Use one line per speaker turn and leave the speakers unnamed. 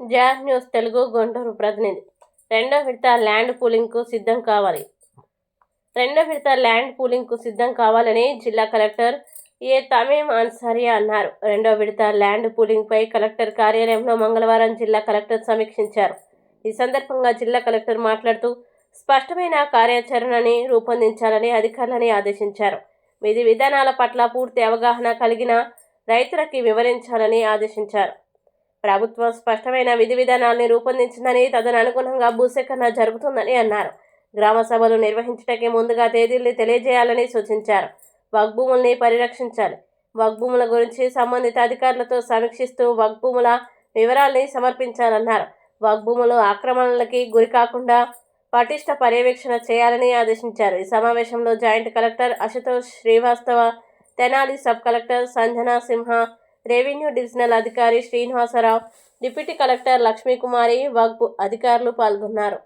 Jack news Telugu Guntur ప్రతినిధి. రెండో విడత ల్యాండ్ పూలింగ్కు సిద్ధం కావాలి. రెండో విడత ల్యాండ్ పూలింగ్కు సిద్ధం కావాలని జిల్లా కలెక్టర్ ఏ తమీం అన్సారీ అన్నారు. రెండో విడత ల్యాండ్ పూలింగ్పై కలెక్టర్ కార్యాలయంలో మంగళవారం జిల్లా కలెక్టర్ సమీక్షించారు. ఈ సందర్భంగా జిల్లా కలెక్టర్ మాట్లాడుతూ స్పష్టమైన కార్యాచరణని రూపొందించాలని అధికారులని ఆదేశించారు. విధి విధానాల పట్ల పూర్తి అవగాహన కలిగిన రైతులకి వివరించాలని ఆదేశించారు. ప్రభుత్వం స్పష్టమైన విధి విధానాల్ని రూపొందించిందని తదనుగుణంగా భూసేకరణ జరుగుతుందని అన్నారు. గ్రామ సభలు నిర్వహించటకే ముందుగా తేదీల్ని తెలియజేయాలని సూచించారు. వగ్భూముల్ని పరిరక్షించాలి. వగ్భూముల గురించి సంబంధిత అధికారులతో సమీక్షిస్తూ వగ్భూముల వివరాల్ని సమర్పించాలన్నారు. వగ్భూములు ఆక్రమణలకి గురి కాకుండా పటిష్ట పర్యవేక్షణ చేయాలని ఆదేశించారు. ఈ సమావేశంలో joint collector Ashutosh Srivastava Tenali sub collector Sanjana Simha revenue divisional అధికారి శ్రీనివాసరావు డిప్యూటీ కలెక్టర్ లక్ష్మీకుమారి వగ్బు అధికారులు పాల్గొన్నారు.